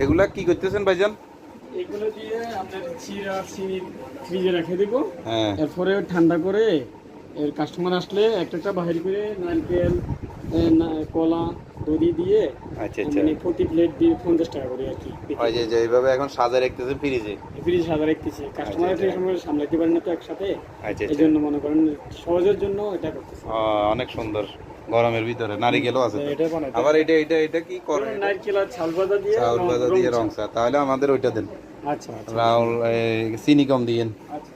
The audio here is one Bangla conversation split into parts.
এগুলা কি করতেছেন ভাইজান? এগুলো দিয়ে আপনার চিরা চিনি ফ্রিজে রেখে দেবো। হ্যাঁ। এরপরে ঠান্ডা করে এর কাস্টমার আসলে একটা একটা বাহির করে নারকেল কলা দধি দিয়ে আচ্ছা আচ্ছা। মানে প্রতি প্লেট দিয়ে পঞ্চাশ টাকা করে আর কি ওই যে এইভাবে এখন সাজা রাখতেছেন ফ্রিজে ফ্রিজ সাদা রাখতেছে। কাস্টমার আচ্ছা, আচ্ছা। সময় সামলাতে পারেন না তো একসাথে। আচ্ছা এই আচ্ছা। জন্য মনে করেন সহজের জন্য এটা করতেছে। অনেক সুন্দর। গরমের ভিতরে নারিকেলও আছে বানাতে আবার এটা এটা এটা কি করে? নারকেল আর চাল ভাজা দিয়ে রং- ভাজা দিয়ে রং চা তাহলে আমাদের ওইটা দেন। আচ্ছা আচ্ছা। রাউল এই, চিনি কম দিয়েন। আচ্ছা।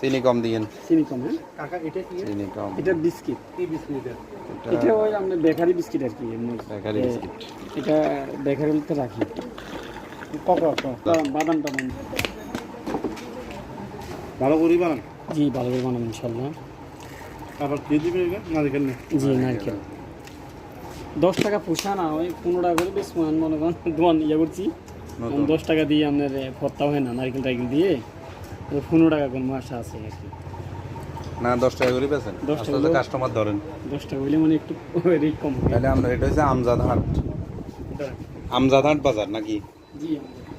চিনি কম দিয়েন। চিনি কম হ্যাঁ? কাকা এটা কি? চিনি কম এটা বিস্কিট। কি বিস্কুট এটা? ওই বেকারি বিস্কিট আর কি বেকারি বিস্কিট। এটা বেকারিতে রাখি। বাদাম টাদাম। ভালো করে বানান। জি ভালো করে বানাবো ইনশাল্লাহ। জি নারকেল। দশ টাকা পোষা না ওই পনেরো টাকা করে বেশ মান মনে করেন দোয়ান ইয়ে করছি। দশ টাকা দিয়ে আপনার ভর্তা হয় না নারকেল টাইকেল দিয়ে পনেরো টাকা করে মাসা আছে আর কি। না দশ টাকা করে বেছেন দশ টাকা কাস্টমার ধরেন। দশ টাকা হইলে মানে একটু রেট কম তাহলে আমরা এটা হচ্ছে আমজাদ হাট। আমজাদ হাট বাজার নাকি? জি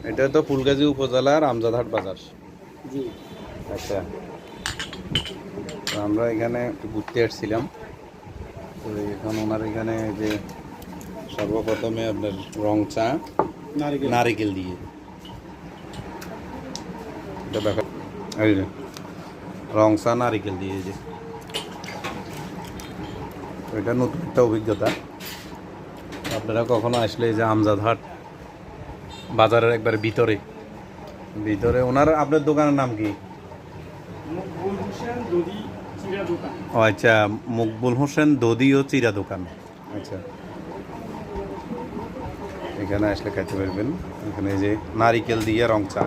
এটা তো ফুলগাজী উপজেলার আমজাদ হাট বাজার। জি। আচ্ছা। তো আমরা এখানে একটু ঘুরতে আসছিলাম। তো এখন ওনার এখানে যে সর্বপ্রথমে আপনার রং চা নারিকেল। দিয়ে। এটা দেখা। এই যে রং চা নারিকেল দিয়ে যে। এটা নতুন একটা অভিজ্ঞতা। আপনারা কখনো আসলে যে আমজাদ হাট বাজারের একবারে ভিতরে ভিতরে ওনার আপনার দোকানের নাম কি? ও আচ্ছা মকবুল হোসেন দদি ও চিরা দোকান। আচ্ছা। এখানে আসলে খাইতে পারবেন। এখানে যে নারিকেল দিয়ে রং চা।